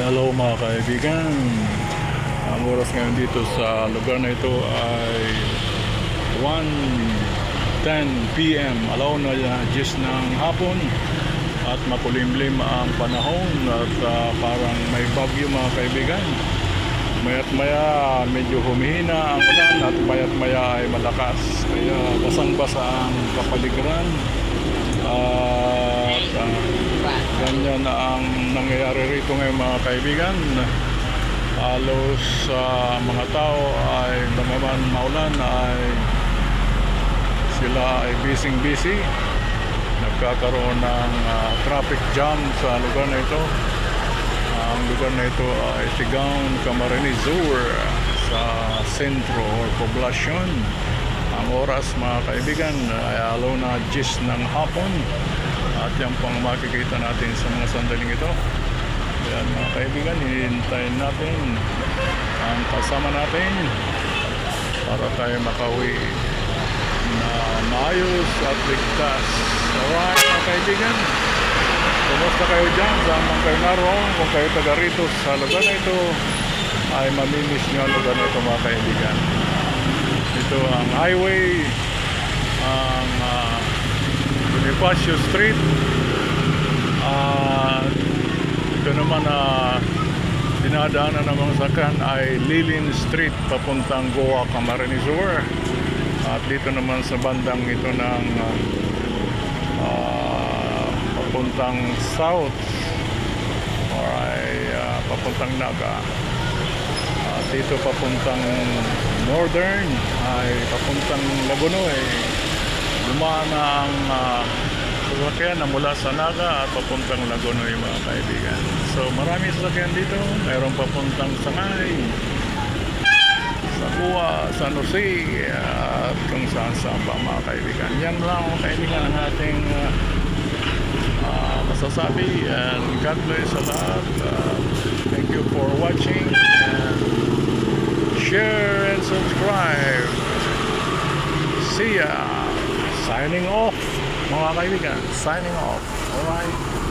Hello mga kaibigan. Ang oras ngayon dito sa lugar na ito ay 1.10 p.m. Alaw na 10 ng hapon at makulimlim ang panahon at ah, parang may bagyo mga kaibigan. Mayat maya medyo humihina ang ulan at mayat maya ay malakas. Kaya basang-basa ang kapaligiran. At ah, Ganyan ang nangyayari rito ngayon mga kaibigan. Halos sa mga tao ay bagaman maulan ay sila ay busy busy. Nagkakaroon ng ah, traffic jam sa lugar na ito. Ang lugar na ito ay Tigaon, Camarines Sur sa sentro or poblasyon. Ang oras mga kaibigan ay alaw na 10 ng hapon. At yan pang makikita natin sa mga sandaling ito. Yan mga kaibigan, hihintayin natin ang kasama natin para tayo makauwi na maayos at ligtas. Alright mga kaibigan, kumusta kayo dyan? Saan man kayo naroon? Kung kayo taga rito sa lugar na ito, ay mamimiss nyo ang lugar na ito mga kaibigan. Ito ang highway, ang Bonifacio Street. At ito naman na dinadaanan ng mga sakyan ay Lilin Street papuntang Goa, Camarines Sur. At dito naman sa bandang ito ng ah, papuntang South or ay ah, papuntang Naga. At dito papuntang Northern ay papuntang Lagunoy dumaan ang uh, sasakyan na mula sa Naga at papuntang Lagonoy mga kaibigan. So marami sasakyan dito. Mayroong papuntang Sangay, sa Buwa, San Jose, at kung saan saan pa mga kaibigan. Yan lang mga kaibigan ang ating uh, masasabi. And God bless sa lahat. Uh, thank you for watching. And share and subscribe. See ya! Signing off, mga kaibigan. Signing off. Alright?